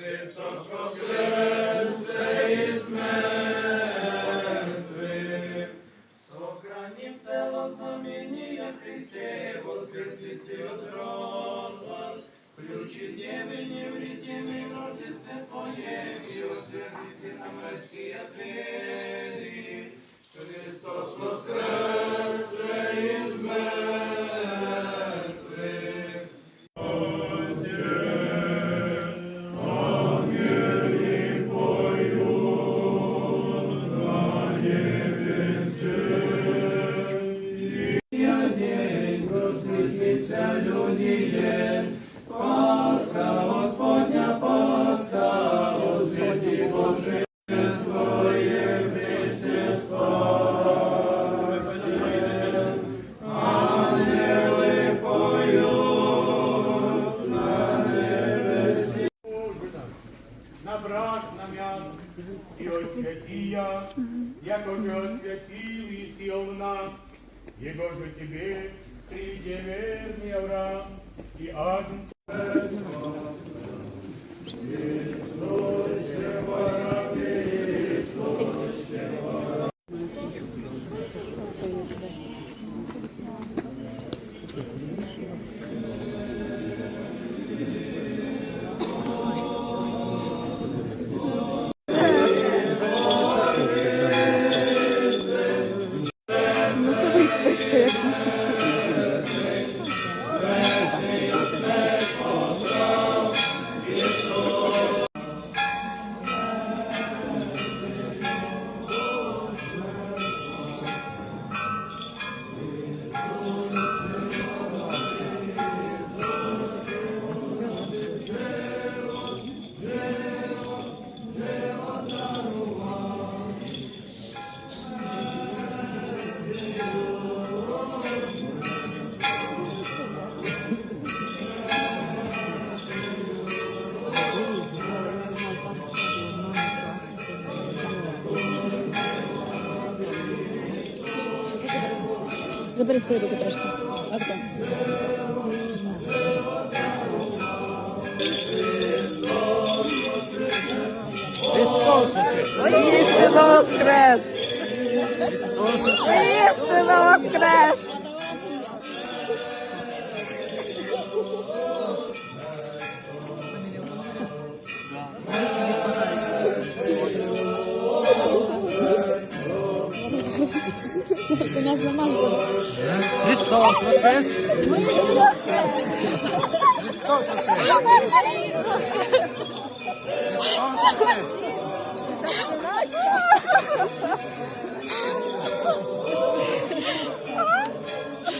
Христос воскресе із мертвих. Сохраним цело знамение Христе, воскресиси от гроба. Ключи невинни невредимы в Рождестве двери. Ангели поють на небесі. на браш, на мяс, и освятия, яко же освятил Истиовна, Его же тебе priđe verni avram i agn Забери свої руки трошки. Артем. Христос воскрес! Істина воскрес! Ти нас замазала. Христос воскрес! Христос воскрес!